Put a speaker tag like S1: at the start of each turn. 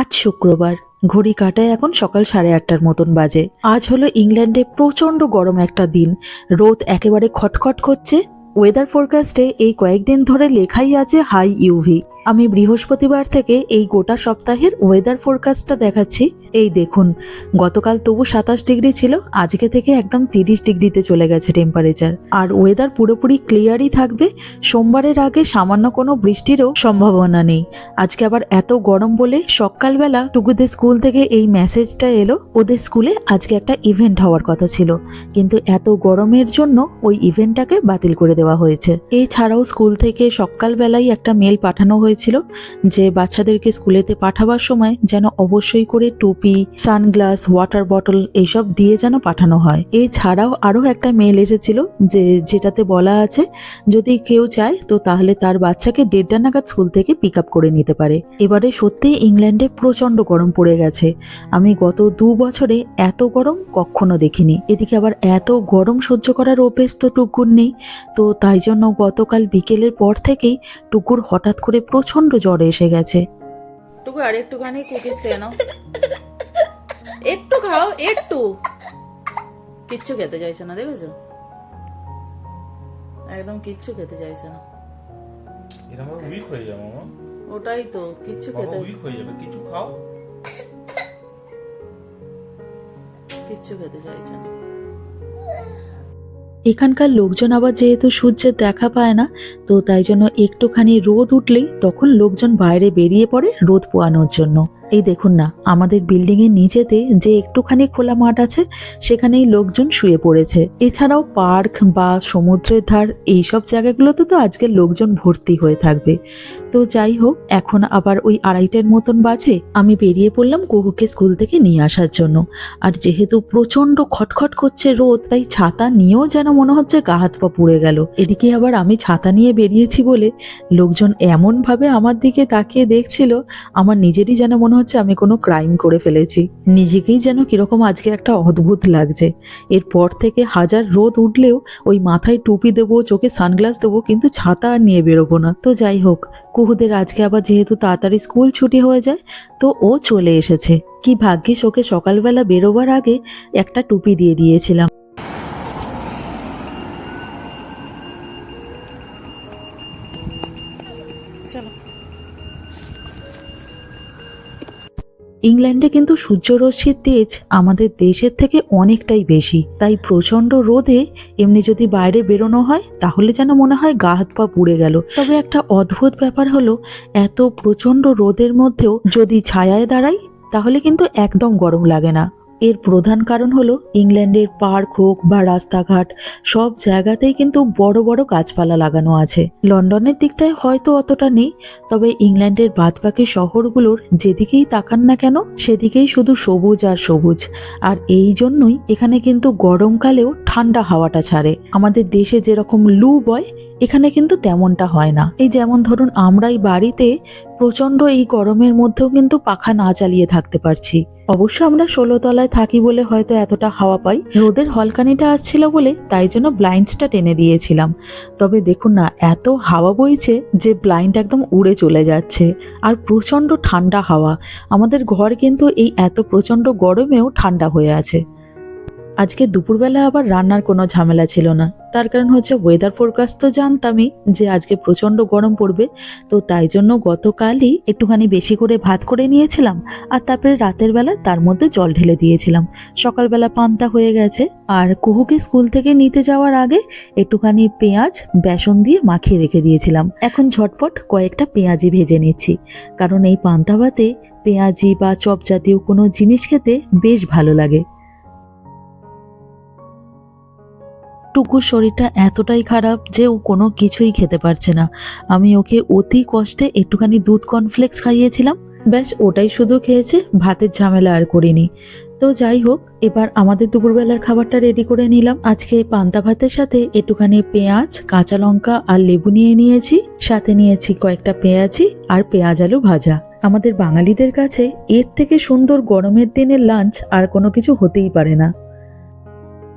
S1: আজ শুক্রবার। ঘড়ি কাটায় এখন সকাল সাড়ে আটটার মতন বাজে। আজ হলো ইংল্যান্ডে প্রচণ্ড গরম একটা দিন। রোদ একেবারে খটখট করছে। ওয়েদার ফোরকাস্টে এই কয়েকদিন ধরে লেখাই আছে হাই ইউভি আমি বৃহস্পতিবার থেকে এই গোটা সপ্তাহের ওয়েদার ফোরকাস্টটা দেখাচ্ছি। এই দেখুন, গতকাল তবু সাতাশ ডিগ্রি ছিল, আজকে থেকে একদম তিরিশ ডিগ্রিতে চলে গেছে টেম্পারেচার আর ওয়েদার পুরোপুরি ক্লিয়ারই থাকবে, সোমবারের আগে সামান্য কোনো বৃষ্টিরও সম্ভাবনা নেই। আজকে আবার এত গরম বলে সকালবেলা টুকুদের স্কুল থেকে এই মেসেজটা এলো, ওদের স্কুলে আজকে একটা ইভেন্ট হওয়ার কথা ছিল। কিন্তু এত গরমের জন্য ওই ইভেন্টটাকে বাতিল করে দেওয়া হয়েছে। এছাড়াও স্কুল থেকে সকালবেলাই একটা মেল পাঠানো হয়েছিল যে বাচ্চাদেরকে স্কুলেতে পাঠাবার সময় যেন অবশ্যই করে টুপি সানগ্লাস ওয়াটার বটল এইসব দিয়ে যেন পাঠানো হয়। এছাড়াও আরও একটা মেল এসেছিল যে, যেটাতে বলা আছে, যদি কেউ চায়, তো তাহলে তার বাচ্চাকে দেড়টা নাগাদ স্কুল থেকে পিক আপ করে নিতে পারে। এবারে সত্যি ইংল্যান্ডে প্রচণ্ড গরম পড়ে গেছে। আমি গত দু বছরে এত গরম কখনো দেখিনি। এদিকে আবার এত গরম সহ্য করার অভ্যেস তো টুকুর নেই। তো তাই জন্য গতকাল বিকেলের পর থেকেই টুকুর হঠাৎ করে প্রচণ্ড জ্বর এসে গেছে।
S2: টুকু আর একটুখানি কুকিজ খেয়ে নাও। একটু খাও একটু। কিচ্ছু খেতে চাইছে না দেখেছ? একদম কিচ্ছু খেতে চাইছে না।
S3: উইক হয়ে যাবে মামা।
S2: ওটাই তো কিচ্ছু খেতে
S3: উইক হয়ে যাবে কিছু খাও।
S2: কিচ্ছু খেতে চাইছে না।
S1: এখানকার লোকজন আবার যেহেতু সূর্যের দেখা পায় না তো তাই জন্য একটুখানি রোদ উঠলেই তখন লোকজন বাইরে বেরিয়ে পড়ে রোদ পোয়ানোর জন্য। এই দেখুন না, আমাদের বিল্ডিং এর নিচেতে যে একটুখানি খোলা মাঠ আছে, সেখানেই লোকজন শুয়ে পড়েছে। এছাড়াও পার্ক বা সমুদ্রের ধার, এইসব জায়গাগুলোতে তো আজকের লোকজন ভর্তি হয়ে থাকবে। তো যাই হোক, এখন আবার ওই আড়াইটার মতন বাজে, আমি বেরিয়ে পড়লাম কুহুকে স্কুল থেকে নিয়ে আসার জন্য। আর যেহেতু প্রচণ্ড খটখট করছে রোদ, তাই ছাতা নিয়েও যেন মনে হচ্ছে গা হাত পা পুড়ে গেল। এদিকে আবার আমি ছাতা নিয়ে বেরিয়েছি বলে লোকজন এমনভাবে আমার দিকে তাকিয়ে দেখছিল, আমার নিজেরই যেন মনে হচ্ছে আমি কোনো ক্রাইম করে ফেলেছি। নিজেকেই যেন কীরকম আজকে একটা অদ্ভুত লাগছে। এরপর থেকে হাজার রোদ উঠলেও ওই মাথায় টুপি দেবো, চোখে সানগ্লাস দেবো, কিন্তু ছাতা আর নিয়ে বেরোবো না। তো যাই হোক, কুহুদের আজকে আবার যেহেতু তাড়াতাড়ি স্কুল ছুটি হয়ে যায়, তো ও চলে এসেছে। কি ভাগ্যিস ওকে সকালবেলা বেরোবার আগে একটা টুপি দিয়ে দিয়েছিলাম। ইংল্যান্ডে কিন্তু সূর্যরশ্মির তেজ আমাদের দেশের থেকে অনেকটাই বেশি। তাই প্রচণ্ড রোদে এমনি যদি বাইরে বেরোনো হয়, তাহলে যেন মনে হয় গা হাত পা পুড়ে গেল। তবে একটা অদ্ভুত ব্যাপার হলো, এত প্রচণ্ড রোদের মধ্যেও যদি ছায়ায় দাঁড়াই, তাহলে কিন্তু একদম গরম লাগে না। এর প্রধান কারণ হলো ইংল্যান্ডের পার্ক হোক বা রাস্তাঘাট, সব জায়গাতেই কিন্তু বড় বড় গাছপালা লাগানো আছে। লন্ডনের দিকটায় হয়তো অতটা নেই, তবে ইংল্যান্ডের বাদবাকি শহরগুলোর যেদিকেই তাকান না কেন, সেদিকেই শুধু সবুজ আর সবুজ। আর এই জন্যই এখানে কিন্তু গরমকালেও ঠান্ডা হাওয়াটা ছাড়ে। আমাদের দেশে যেরকম লু বয়, এখানে কিন্তু তেমনটা হয় না। এই যেমন ধরুন আমরাই বাড়িতে প্রচণ্ড এই গরমের মধ্যেও কিন্তু পাখা না চালিয়ে থাকতে পারছি। অবশ্য আমরা ষোলো তলায় থাকি বলে হয়তো এতটা হাওয়া পাই। রোদের হলকানিটা আসছিল বলে তাই জন্য ব্লাইন্ডসটা টেনে দিয়েছিলাম। তবে দেখুন না, এত হাওয়া বইছে যে ব্লাইন্ড একদম উড়ে চলে যাচ্ছে। আর প্রচণ্ড ঠান্ডা হাওয়া। আমাদের ঘর কিন্তু এই এত প্রচণ্ড গরমেও ঠান্ডা হয়ে আছে। আজকে দুপুরবেলা আবার রান্নার কোনো ঝামেলা ছিল না। তার কারণ হচ্ছে ওয়েদার ফোরকাস্ট তো জানতামই যে আজকে প্রচণ্ড গরম পড়বে। তো তাই জন্য গতকালই একটুখানি বেশি করে ভাত করে নিয়েছিলাম আর তারপরে রাতের বেলা তার মধ্যে জল ঢেলে দিয়েছিলাম। সকালবেলা পান্তা হয়ে গেছে আর কুহুকে স্কুল থেকে নিতে যাওয়ার আগে একটুখানি পেঁয়াজ, বেসন দিয়ে মাখিয়ে রেখে দিয়েছিলাম। এখন ঝটপট কয়েকটা পেঁয়াজি ভেজে নিচ্ছি। কারণ এই পান্তা ভাতে পেঁয়াজি বা চপ জাতীয় কোনো জিনিস খেতে বেশ ভালো লাগে। টুকুর শরীরটা এতটাই খারাপ যে ও কোনো কিছুই খেতে পারছে না। আমি ওকে অতি কষ্টে একটুখানি দুধ কর্নফ্লেক্স খাইয়েছিলাম। ব্যাস, ওটাই শুধু খেয়েছে, ভাতের ঝামেলা আর করিনি। তো যাই হোক, এবার আমাদের দুপুরবেলার খাবারটা রেডি করে নিলাম। আজকে পান্তা ভাতের সাথে একটুখানি পেঁয়াজ, কাঁচা লঙ্কা আর লেবু নিয়ে নিয়েছি। সাথে নিয়েছি কয়েকটা পেঁয়াজি আর পেঁয়াজ আলু ভাজা। আমাদের বাঙালিদের কাছে এর থেকে সুন্দর গরমের দিনের লাঞ্চ আর কোনো কিছু হতেই পারে না।